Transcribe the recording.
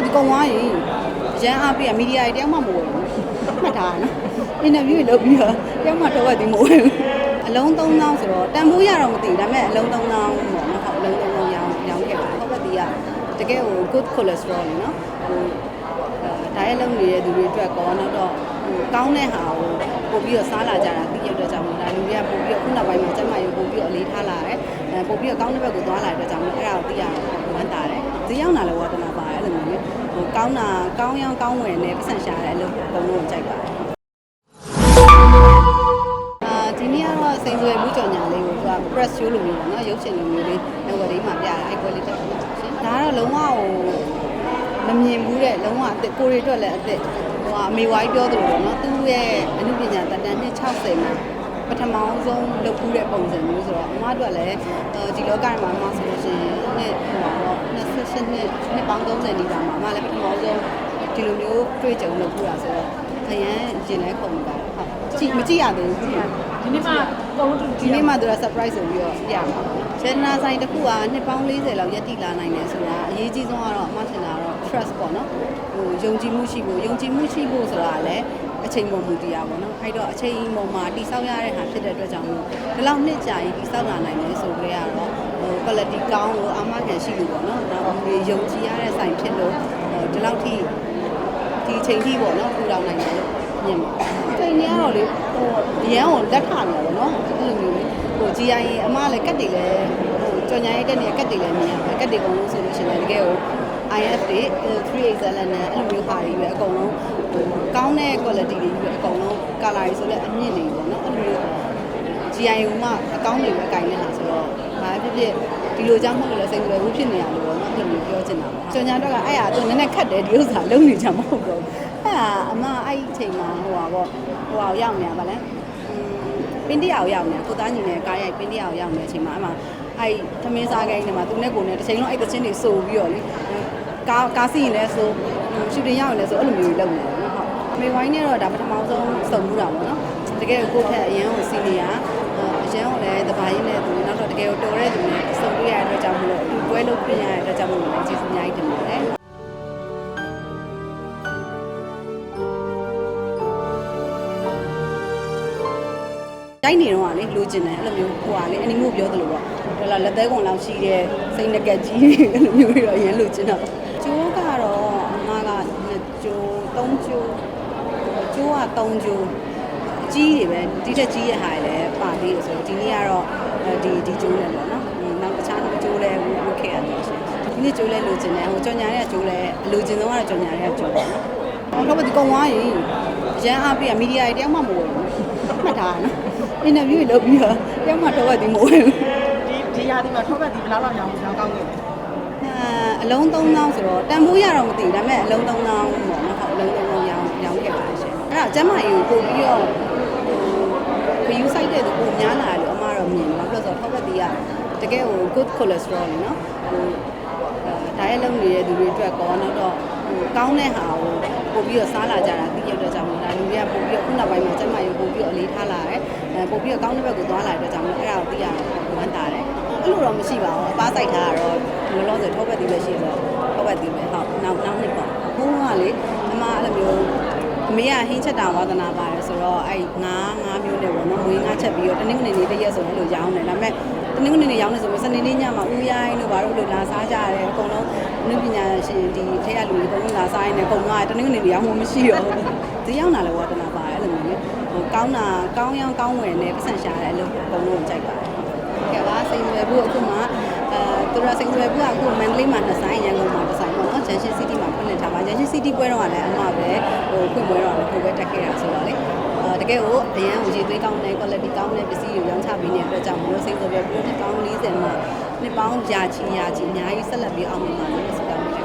မဒီကုံသွားရင်ရန်အားပေးရမီဒီယာတွေတယောက်မှမဝင်ဘူးမှတ်ထားရနော်အင်တာဗျူးတွေလုပ်ပြီးတော့တယောက်မှတော့ဝက်သည်မဝင်ဘူးအလုံး3000ဆိုတော့တန်ဖိုးရတော့မသိဘူးဒါပေမဲ့အလုံး3000ပေါ့နော်ဟုတ်အလုံး3000ရောင်းရောင်းခဲ့တာဟုတ်ပါဒီကတကယ်ဟို good cholesterol လေနော်ဟိုဒါရဲလုံးနေတဲ့သူတွေအတွက်ကောနောက်တော့ဟိုကောင်းတဲ့ဟာကို ပို့ပြီးတော့စားလာကြတာသိရတဲ့အတွက်ကြောင့်မို့ဒါလူတွေကပို့ပြီးတော့ခုနောက်ပိုင်းမှာကျမရုပ်ပို့ပြီးတော့အလေးထားလာတယ်အဲပို့ပြီးတော့ကောင်းတဲ့ဘက်ကိုသွားလာတဲ့အတွက်ကြောင့်မို့အဲ့ဒါကိုသိရတော့ဝမ်းသာတယ်ဈေးရောက်လာလဲဝါသနာပါတယ်အဲ့လိုမျိုးဟိုကောင်းတာကောင်းရောင်းကောင်းဝယ်နဲ့ပတ်စံရှာတယ်အဲ့လိုအကုန်လုံးကိုကြိုက်ပါတယ်အာဒီနေ့ကတော့စိန်ဆွေမှုကြော်ညာလေးကိုသူက press show လိုမျိုးပေါ့နော်ရုပ်ရှင်လိုမျိုးလေးဟိုဝယ်လေးမှာပြတာအဲ့ပွဲလေးတက်တာရှင်ဒါကတော့လုံးဝဟိုမမြင်ဘူးတဲ့လုံးဝအစ်ကိုရီအတွက်လည်းအစ်ဟို အမေဝိုင်းပြောသလိုပေါ့နော်သူ့ရဲ့အမှုပညာတန်တန်နှစ်60မှာပထမဆုံးလုပ်ဖူးတဲ့ပုံစံမျိုးဆိုတော့အမတို့ကလည်းဒီလောကထဲမှာအမဆိုလို့ရှိရင်နှစ်ဟိုတော့28နှစ်နှစ်ပေါင်း30နီးပါးမှာအမလည်းပထမဆုံးဒီလိုမျိုးတွေ့ကြုံလုပ်ဖူးတာဆိုတော့ခရမ်းရင်လဲခုန်ပါတယ်ဟုတ်ကြည့်မကြည့်ရသေးဘူးကြည့်ရဒီနေ့မှပုံလို့တူဒီနေ့မှသူက surprise ဆိုပြီးတော့ပြမှာပေါ့။စေတနာဆိုင်တစ်ခုကနှစ်ပေါင်း40လောက်ရက်တည်လာနိုင်တယ်ဆိုတာအရေးကြီးဆုံးကတော့အမှထင်တာတော့ trust ပေါ့နော်။ဟိုယုံကြည်မှုရှိဖို့ယုံကြည်မှုရှိဖို့ဆိုတာကလည်းအချိန်ပေါ်မူတည်ရပါတော့။အဲ့တော့အချိန်ပေါ်မှာတိဆောက်ရတဲ့ဟာဖြစ်တဲ့အတွက်ကြောင့်မို့ဒီလောက်နှစ်ကြာရင်တိဆောက်လာနိုင်တယ်ဆိုကြရတော့ဟို quality ကောင်းလို့အာမခံရှိလို့ပေါ့နော်။နောက်ဒီယုံကြည်ရတဲ့ဆိုင်ဖြစ်လို့ဟိုဒီလောက်ထိဒီအချိန်ထိပေါ့နော်ပူလောင်နိုင်တယ်လို့မြင်ပါတယ်။ချိန်ကြီးကတော့လေဟိုရန်ကိုလက်ထနေတယ်ပေါ့နော်။အဲ့လိုမျိုးလေဟိုကြည်ရရင်အမလည်းကတ်တွေလည်းဟို ကြော်ညာရိုက်တဲ့နေရာကတ်တွေလည်းမြင်ရတယ်။ကတ်တွေအကုန်လုံးဆိုလို့ရှိရင်တကယ်ကို IF တွေ 3XL နဲ့အဲ့လိုမျိုးဟာတွေပဲအကုန်လုံးဟိုကောင်းတဲ့ quality တွေပဲအကုန်လုံး color တွေဆိုလည်းအမြင့်တွေပေါ့နော်အဲ့လိုမျိုး GI ကမှအကောင်းတွေပဲကင်နေတာဆိုတော့ဘာဖြစ်ဖြစ်ဒီလိုကြောင့်မဟုတ်လို့လဲစိတ်ကြွယ်ဘူးဖြစ်နေရလို့ပေါ့နော်အဲ့လိုမျိုးပြောချင်တာပါ။ကြော်ညာတော့ကအဲ့ဟာသူနည်းနည်းခတ်တယ်ဒီဥစ္စာလုံးနေကြမဟုတ်တော့ဘူး။အဲ့ဟာအမအဲ့ဒီအချိန်မှာဟိုပါပေါ့ဟိုဟာရောက်နေတာဗာလဲ။ပင်းတရာကိုရောက်နေတာကိုသားညီနဲ့ကားရိုက်ပင်းတရာကိုရောက်နေတဲ့အချိန်မှာအမ အဲ့သမင်းစားခိုင်းနေမှာသူနဲ့ကိုနဲ့တစ်ချိန်လုံးအဲ့တချင်းတွေစိုးပြီးတော့လေကားကားစီးရင်လည်းစိုးရှူတင်ရောက်ရင်လည်းစိုးအဲ့လိုမျိုးလုပ်နေတယ်နော်ဟုတ်။မေဝိုင်းနဲ့တော့ဒါပထမဆုံးစုံမှုတာပေါ့နော်။တကယ်ကိုယ့်ထက်အရန်ကိုစီနီယာအရန်ကိုလည်းတပါးရင်းနဲ့သူနောက်တော့တကယ်ကိုတော်တဲ့သူနဲ့စုံတွေ့ရတဲ့အတွက်ကြောင့်မလို့သူပွဲလုပ်ပြရတဲ့အတွက်ကြောင့်မလို့ကျေးဇူးအများကြီးတင်ပါတယ်။ တိုက်နေတော့ကလေလိုချင်တယ်အဲ့လိုမျိုးဟိုကလေအနီမို့ပြောသလိုပေါ့ဒေါ်လာလက်သေးကုန်လောက်ရှိတဲ့စိတ်ငကက်ကြီးအဲ့လိုမျိုးတွေတော့အရင်လိုချင်တာပေါ့ကျိုးကတော့အမကနှစ်ကျိုးသုံးကျိုးကျိုးကသုံးကျိုးကြီးတွေပဲဒီထက်ကြီးရဟာလည်းပါသေးတယ်ဆိုတော့ဒီနေ့ကတော့ဒီဒီကျိုးနဲ့ပေါ့နော်နောက်တခြားကျိုးလည်းဝတ်ခဲ့ရတယ်ရှင်ဒီနေ့ကျိုးလည်းလိုချင်တယ်ဟိုကြော်ညာတဲ့ကျိုးလည်းလိုချင်ဆုံးကတော့ကြော်ညာတဲ့ကျိုးပေါ့နော်ဟောတော့ဒီကုံသွားရင်ရန်အားပေးရမီဒီယာတွေတယောက်မှမဝင်ဘူး မှတ်ထားရနော်အင်တာဗျူးတွေလုပ်ပြီးတော့တယောက်မှတော့ဝက်သည်မဝင်ဘူးဒီဒီရာဒီမှာထောက်ပတ်ဒီဘယ်လောက်လောက်ရောင်းရောင်းကောင်းနေလဲအာအလုံး3000ဆိုတော့တန်ဖိုးရတော့မသိဘူးဒါပေမဲ့အလုံး3000ပေါ့နော်ဟုတ်အလုံး3000ရောင်းရောင်းခဲ့ပါတယ်ရှင်အဲ့ဒါကျမကြီးကိုပို့ပြီးတော့ဟိုခယူးဆိုင်တဲ့သူကိုများလာတယ်လို့အမတော့မြင်တယ်ဘာလို့လဲဆိုတော့ထောက်ပတ်တီးကတကယ်ဟို good cholesterol လေနော်ဟိုဒါရဲလုံးနေတဲ့သူတွေအတွက်ကောနောက်တော့ဟိုကောင်းတဲ့ဟာကို ပို့ပြီးတော့စားလာကြတာသိရတဲ့အတွက်ကြောင့်မို့ဒါလူတွေကပို့ပြီးတော့ခုနောက်ပိုင်းမှာကျမကြီးပို့ပြီးတော့အလေးထားလာတယ်အဲပို့ပြီးတော့ကောင်းတဲ့ဘက်ကိုသွားလာတဲ့အတွက်ကြောင့်မို့အဲ့ဒါကိုသိရတော့ဝမ်းသာတယ်အဲ့လိုတော့မရှိပါဘူးအပားဆိုင်ထားတာတော့လောလောဆယ်ထောက်ပတ်တီးပဲရှိတော့ထောက်ပတ်တီးပဲဟုတ်နောက်နောက်နှစ်ပေါ့အခုကလေအမအဲ့လိုမျိုးအမေကဟင်းချက်တာဝါသနာပါတယ်ဆိုတော့အဲ့ငါးငါးမျိုးနဲ့ပေါ့နော်မွေးငါးချက်ပြီးတော့တနင်္ဂနွေနေ့တစ်ရက်ဆိုရင်အဲ့လိုရောင်းတယ်ဒါပေမဲ့တနင်္ဂနွေနေ့ရောင်းနေဆိုရင်စနေနေ့ညမှာဦးရိုင်းတို့ဘာလို့လို့လာစားကြရတယ်အကုန်လုံးအ နုပညာရှင်ဒီထဲကလူတွေအကုန်လုံးလာစားရင်းနဲ့အကုန်လုံးကတနင်္ဂနွေနေ့ရောင်းမှမရှိတော့ဘူးဒီရောက်လာလဲဝါသနာပါတယ်အဲ့လိုမျိုးလေဟိုကောင်းတာကောင်းရောင်းကောင်းဝယ်နဲ့ပတ်စံရှာတယ်အဲ့လိုအကုန်လုံးကိုကြိုက်ပါတယ်ကဲပါစိန်ရွယ်ဘူးအခုမှအဲသူရစိန်ရွယ်ဘူးကအခုမန္တလေးမှာနှစ်ဆိုင်ရန်ကုန်မှာတစ်ဆိုင်ပေါ့နော်ဂျန်ရှင်စီးတီးမှာဖွင့်လှစ်ထားပါဂျန်ရှင်စီးတီးပွဲတော့ကလည်းအမှပဲဟိုဖွင့်ပွဲတော့လည်းကိုပဲတက်ခဲ့တာဆိုတော့လေအဲတကယ်ကိုအရန်ကိုရေသွေးကောင်းတဲ့ quality ကောင်းတဲ့ပစ္စည်းတွေရောင်းချပေးနေတဲ့အတွက်ကြောင့်မို့စိန်ရွယ်ဘူးနှစ်ပေါင်း40မှာ နှစ်ပေါင်းကြာချီရာချီအများကြီးဆက်လက်ပြီးအောင်မြင်ပါလို့ဆုတောင်းပေး